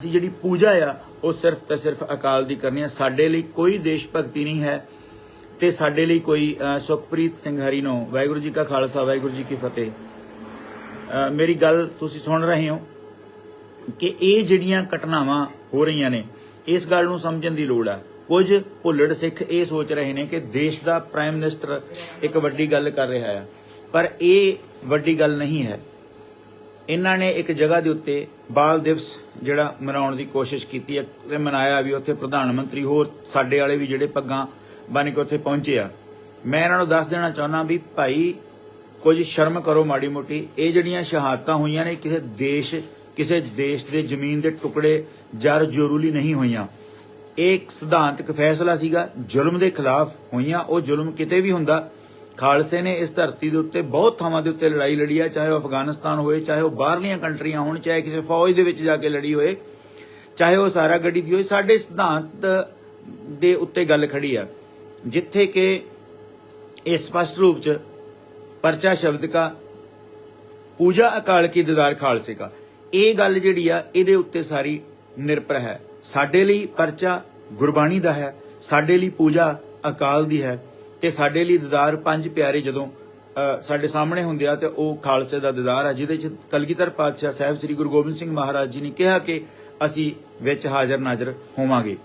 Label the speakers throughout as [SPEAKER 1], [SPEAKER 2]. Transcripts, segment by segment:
[SPEAKER 1] ਅਸੀਂ ਜਿਹੜੀ ਪੂਜਾ ਆ, ਉਹ ਸਿਰਫ ਤੇ ਸਿਰਫ ਅਕਾਲ ਦੀ ਕਰਨੀ ਆ। ਸਾਡੇ ਲਈ ਕੋਈ ਦੇਸ਼ ਭਗਤੀ ਨਹੀਂ ਹੈ ਤੇ ਸਾਡੇ ਲਈ ਕੋਈ ਸੁਖਪ੍ਰੀਤ ਸਿੰਘ ਹਰੀ ਨੂੰ, ਵਾਹਿਗੁਰੂ ਜੀ ਕਾ ਖਾਲਸਾ, ਵਾਹਿਗੁਰੂ ਜੀ ਕੀ ਫਤਿਹ। ਮੇਰੀ ਗੱਲ ਤੁਸੀਂ ਸੁਣ ਰਹੇ ਹੋ ਕਿ ਇਹ ਜਿਹੜੀਆਂ ਘਟਨਾਵਾਂ ਹੋ ਰਹੀਆਂ ਨੇ, ਇਸ ਗੱਲ ਨੂੰ ਸਮਝਣ ਦੀ ਲੋੜ ਆ। ਕੁਝ ਭੁੱਲੜ ਸਿੱਖ ਇਹ ਸੋਚ ਰਹੇ ਨੇ ਕਿ ਦੇਸ਼ ਦਾ ਪ੍ਰਾਈਮ ਮਿਨਿਸਟਰ ਇੱਕ ਵੱਡੀ ਗੱਲ ਕਰ ਰਿਹਾ ਹੈ ਪਰ ਇਹ ਵੱਡੀ ਗੱਲ ਨਹੀਂ ਹੈ। ਇਹਨਾਂ ਨੇ ਇੱਕ ਜਗ੍ਹਾ ਦੇ ਉੱਤੇ ਬਾਲ ਦਿਵਸ ਜਿਹੜਾ ਮਨਾਉਣ ਦੀ ਕੋਸ਼ਿਸ਼ ਕੀਤੀ ਹੈ ਤੇ ਮਨਾਇਆ ਵੀ ਉੱਥੇ ਪ੍ਰਧਾਨ ਮੰਤਰੀ ਹੋਰ ਸਾਡੇ ਵਾਲੇ ਵੀ ਜਿਹੜੇ ਪੱਗਾਂ ਬਣ ਕੇ ਉੱਥੇ ਪਹੁੰਚੇ ਆ। ਮੈਂ ਇਹਨਾਂ ਨੂੰ ਦੱਸ ਦੇਣਾ ਚਾਹੁੰਦਾ ਵੀ ਭਾਈ, ਕੁਝ ਸ਼ਰਮ ਕਰੋ ਮਾੜੀ ਮੋਟੀ। ਇਹ ਜਿਹੜੀਆਂ ਸ਼ਹਾਦਤਾਂ ਹੋਈਆਂ ਨੇ, ਕਿਸੇ ਦੇਸ਼ ਕਿਸੇ ਦੇਸ਼ ਦੇ ਜ਼ਮੀਨ ਦੇ ਟੁਕੜੇ ਜਰ ਜ਼ਰੂਰੀ ਨਹੀਂ ਹੋਈਆਂ। ਇਹ ਇੱਕ ਸਿਧਾਂਤਕ ਫੈਸਲਾ ਸੀਗਾ, ਜ਼ੁਲਮ ਦੇ ਖਿਲਾਫ ਹੋਈਆਂ, ਉਹ ਜ਼ੁਲਮ ਕਿਤੇ ਵੀ ਹੁੰਦਾ ਖਾਲਸੇ ਨੇ ਇਸ ਧਰਤੀ ਦੇ ਉੱਤੇ ਬਹੁਤ ਥਾਵਾਂ ਦੇ ਉੱਤੇ ਲੜਾਈ ਲੜੀ ਹੈ ਚਾਹੇ ਉਹ ਅਫਗਾਨਿਸਤਾਨ ਹੋਏ, ਚਾਹੇ ਉਹ ਬਾਹਰਲੀਆਂ ਕੰਟਰੀਆਂ ਹੋਣ, ਚਾਹੇ ਕਿਸੇ ਫੌਜ ਦੇ ਵਿੱਚ ਜਾ ਕੇ ਲੜੀ ਹੋਏ, ਚਾਹੇ ਉਹ ਸਾਰਾ ਗੱਡੀ ਦੀ ਹੋਏ, ਸਾਡੇ ਸਿਧਾਂਤ ਦੇ ਉੱਤੇ ਗੱਲ ਖੜੀ ਆ, ਜਿੱਥੇ ਕਿ ਇਹ ਸਪਸ਼ਟ ਰੂਪ ਚ ਪਰਚਾ ਸ਼ਬਦ ਕਾ, ਪੂਜਾ ਅਕਾਲ ਕੀ ਦੀਦਾਰ ਖਾਲਸੇ ਕਾ। ਇਹ ਗੱਲ ਜਿਹੜੀ ਆ, ਇਹਦੇ ਉੱਤੇ ਸਾਰੀ ਨਿਰਭਰ ਹੈ। ਸਾਡੇ ਲਈ ਪਰਚਾ ਗੁਰਬਾਣੀ ਦਾ ਹੈ, ਸਾਡੇ ਲਈ ਪੂਜਾ ਅਕਾਲ ਦੀ ਹੈ। ਤੇ ਸਾਡੇ ਲਈ ਦੀਦਾਰ ਪੰਜ ਪਿਆਰੇ ਜਦੋਂ ਸਾਡੇ ਸਾਹਮਣੇ ਹੁੰਦੇ ਆ ਤੇ ਉਹ ਖਾਲਸੇ ਦਾ ਦੀਦਾਰ ਆ, ਜਿਹਦੇ ਚ ਕਲਗੀਧਰ ਪਾਤਸ਼ਾਹ ਸਾਹਿਬ ਸ੍ਰੀ ਗੁਰੂ ਗੋਬਿੰਦ ਸਿੰਘ ਮਹਾਰਾਜ ਜੀ ਨੇ ਕਿਹਾ ਕਿ ਅਸੀਂ ਵਿੱਚ ਹਾਜ਼ਰ ਨਾਜ਼ਰ ਹੋਵਾਂਗੇ।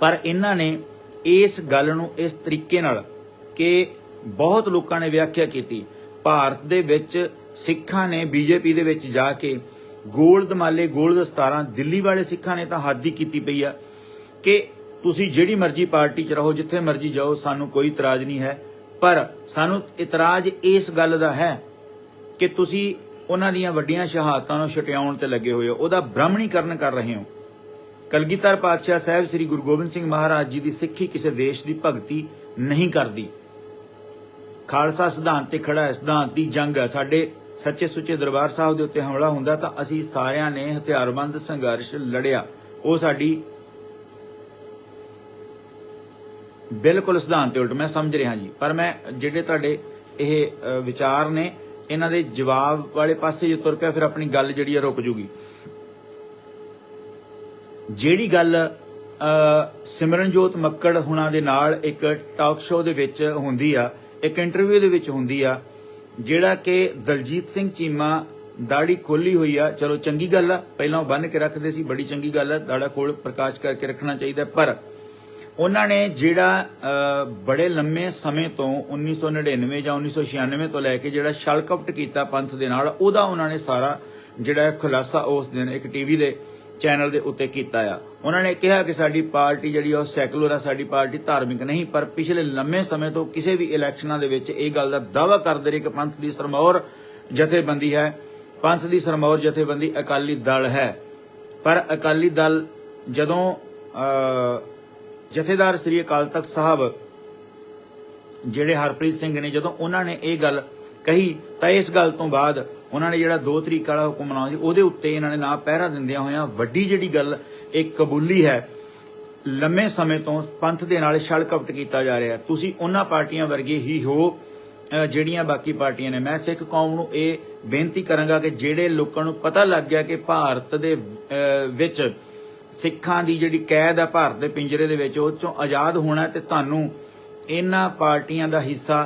[SPEAKER 1] ਪਰ ਇਹਨਾਂ ਨੇ ਇਸ ਗੱਲ ਨੂੰ ਇਸ ਤਰੀਕੇ ਨਾਲ ਕਿ ਬਹੁਤ ਲੋਕਾਂ ਨੇ ਵਿਆਖਿਆ ਕੀਤੀ। ਭਾਰਤ ਦੇ ਵਿੱਚ ਸਿੱਖਾਂ ਨੇ ਬੀਜੇਪੀ ਦੇ ਵਿੱਚ ਜਾ ਕੇ ਗੋਲਡ ਮਾਲੇ ਗੋਲਡ ਦਸਤਾਰਾਂ ਦਿੱਲੀ ਵਾਲੇ ਸਿੱਖਾਂ ਨੇ ਤਾਂ ਹੱਦ ਹੀ ਕੀਤੀ ਪਈ ਆ ਕਿ ਤੁਸੀਂ ਜਿਹੜੀ ਮਰਜ਼ੀ ਪਾਰਟੀ 'ਚ ਰਹੋ, ਜਿੱਥੇ ਮਰਜ਼ੀ ਜਾਓ, ਸਾਨੂੰ ਕੋਈ ਇਤਰਾਜ਼ ਨਹੀਂ ਹੈ। ਪਰ ਸਾਨੂੰ ਇਤਰਾਜ਼ ਇਸ ਗੱਲ ਦਾ ਹੈ ਕਿ ਤੁਸੀਂ ਉਹਨਾਂ ਦੀਆਂ ਵੱਡੀਆਂ ਸ਼ਹਾਦਤਾਂ ਨੂੰ ਛਟਿਆਉਣ ਤੇ ਲੱਗੇ ਹੋਏ ਹੋ। ਉਹਦਾ ਬ੍ਰਾਹਮਣੀਕਰਨ ਕਰ ਰਹੇ ਹੋ। ਕਲਗੀਧਰ ਪਾਤਸ਼ਾਹ ਸਾਹਿਬ ਸ੍ਰੀ ਗੁਰੂ ਗੋਬਿੰਦ ਸਿੰਘ ਮਹਾਰਾਜ ਜੀ ਦੀ ਸਿੱਖੀ ਕਿਸੇ ਦੇਸ਼ ਦੀ ਭਗਤੀ ਨਹੀਂ ਕਰਦੀ। ਖਾਲਸਾ ਸਿਧਾਂਤ ਤੇ ਖੜਾ ਹੈ, ਸਿਧਾਂਤ ਦੀ ਜੰਗ ਹੈ। ਸਾਡੇ ਸੱਚੇ ਸੁੱਚੇ ਦਰਬਾਰ ਸਾਹਿਬ ਦੇ ਉੱਤੇ ਹਮਲਾ ਹੁੰਦਾ ਤਾਂ ਅਸੀਂ ਸਾਰਿਆਂ ਨੇ ਹਥਿਆਰਬੰਦ ਸੰਘਰਸ਼ ਲੜਿਆ। ਉਹ ਸਾਡੀ ਬਿਲਕੁਲ ਸਿਧਾਂਤ ਤੇ ਉਲਟ, ਮੈਂ ਸਮਝ ਰਿਹਾ ਜੀ। ਪਰ ਮੈਂ ਜਿਹੜੇ ਤੁਹਾਡੇ ਇਹ ਵਿਚਾਰ ਨੇ, ਇਹਨਾਂ ਦੇ ਜਵਾਬ ਵਾਲੇ ਪਾਸੇ ਜੇ ਤੁਰ ਪਿਆ, ਫਿਰ ਆਪਣੀ ਗੱਲ ਜਿਹੜੀ ਆ ਰੁਕ ਜੂਗੀ। ਜਿਹੜੀ ਗੱਲ ਸਿਮਰਨਜੋਤ ਮੱਕੜ ਹੁਣਾਂ ਦੇ ਨਾਲ ਇੱਕ ਟਾਕ ਸ਼ੋਅ ਦੇ ਵਿੱਚ ਹੁੰਦੀ ਆ, ਇੱਕ ਇੰਟਰਵਿਊ ਦੇ ਵਿੱਚ ਹੁੰਦੀ ਆ, ਜਿਹੜਾ ਕਿ ਦਲਜੀਤ ਸਿੰਘ ਚੀਮਾ ਦਾੜੀ ਖੋਲੀ ਹੋਈ ਆ। ਚਲੋ ਚੰਗੀ ਗੱਲ ਆ, ਪਹਿਲਾਂ ਉਹ ਬੰਨ ਕੇ ਰੱਖਦੇ ਸੀ, ਬੜੀ ਚੰਗੀ ਗੱਲ ਆ, ਦਾੜਾ ਕੋਲ ਪ੍ਰਕਾਸ਼ ਕਰਕੇ ਰੱਖਣਾ ਚਾਹੀਦਾ। ਪਰ ਉਹਨਾਂ ਨੇ ਜਿਹੜਾ ਬੜੇ ਲੰਮੇ ਸਮੇਂ ਤੋਂ 1999 ਜਾਂ 1996 ਤੋਂ ਲੈ ਕੇ ਜਿਹੜਾ ਛਲਕਪਟ ਕੀਤਾ ਪੰਥ ਦੇ ਨਾਲ ਉਹਦਾ ਉਹਨਾਂ ਨੇ ਸਾਰਾ ਜਿਹੜਾ ਖੁਲਾਸਾ ਉਸ ਦਿਨ ਇੱਕ ਟੀਵੀ ਦੇ ਚੈਨਲ ਦੇ ਉੱਤੇ ਕੀਤਾ ਆ। ਉਹਨਾਂ ਨੇ ਕਿਹਾ ਕਿ ਸਾਡੀ ਪਾਰਟੀ ਜਿਹੜੀ ਆ ਉਹ ਸੈਕੂਲਰ ਆ ਸਾਡੀ ਪਾਰਟੀ ਧਾਰਮਿਕ ਨਹੀਂ ਪਰ ਪਿਛਲੇ ਲੰਮੇ ਸਮੇਂ ਤੋਂ ਕਿਸੇ ਵੀ ਇਲੈਕਸ਼ਨਾਂ ਦੇ ਵਿੱਚ ਇਹ ਗੱਲ ਦਾ ਦਾਅਵਾ ਕਰਦੇ ਰਹੇ ਕਿ ਪੰਥ ਦੀ ਸਰਮੌਰ ਜਥੇਬੰਦੀ ਹੈ। ਪੰਥ ਦੀ ਸਰਮੌਰ ਜਥੇਬੰਦੀ ਅਕਾਲੀ ਦਲ ਹੈ। ਪਰ ਅਕਾਲੀ ਦਲ ਜਦੋਂ ਅ, ਜਥੇਦਾਰ ਸ੍ਰੀ ਅਕਾਲ ਤਖਤ ਸਾਹਿਬ ਜਿਹੜੇ ਹਰਪ੍ਰੀਤ ਸਿੰਘ ਨੇ ਜਦੋਂ ਉਹਨਾਂ ਨੇ ਇਹ ਗੱਲ ਕਹੀ ਤਾਂ ਇਸ ਗੱਲ ਤੋਂ ਬਾਅਦ ਉਹਨਾਂ ਨੇ ਜਿਹੜਾ 2 ਤਰੀਕ ਵਾਲਾ ਹੁਕਮਨਾਮਾ ਸੀ ਉਹਦੇ ਉੱਤੇ ਇਹਨਾਂ ਨੇ ਨਾ ਪਹਿਰਾ ਦਿੰਦਿਆਂ ਹੋਇਆਂ ਵੱਡੀ ਜਿਹੜੀ ਗੱਲ ਇਹ ਕਬੂਲੀ ਹੈ। ਲੰਮੇ ਸਮੇਂ ਤੋਂ ਪੰਥ ਦੇ ਨਾਲ ਛਲ ਕਪਟ ਕੀਤਾ ਜਾ ਰਿਹਾ ਤੁਸੀਂ ਉਹਨਾਂ ਪਾਰਟੀਆਂ ਵਰਗੇ ਹੀ ਹੋ ਜਿਹੜੀਆਂ ਬਾਕੀ ਪਾਰਟੀਆਂ ਨੇ। ਮੈਂ ਸਿੱਖ ਕੌਮ ਨੂੰ ਇਹ ਬੇਨਤੀ ਕਰਾਂਗਾ ਕਿ ਜਿਹੜੇ ਲੋਕਾਂ ਨੂੰ ਪਤਾ ਲੱਗ ਗਿਆ ਕਿ ਭਾਰਤ ਦੇ ਅਹ, ਵਿੱਚ ਸਿੱਖਾਂ ਦੀ ਜਿਹੜੀ ਕੈਦ ਹੈ ਭਾਰਤ ਦੇ ਪਿੰਜਰੇ ਦੇ ਵਿੱਚ, ਉਹ ਚੋਂ ਆਜ਼ਾਦ ਹੋਣਾ ਹੈ ਤੇ ਤੁਹਾਨੂੰ ਇਹਨਾਂ ਪਾਰਟੀਆਂ ਦਾ ਹਿੱਸਾ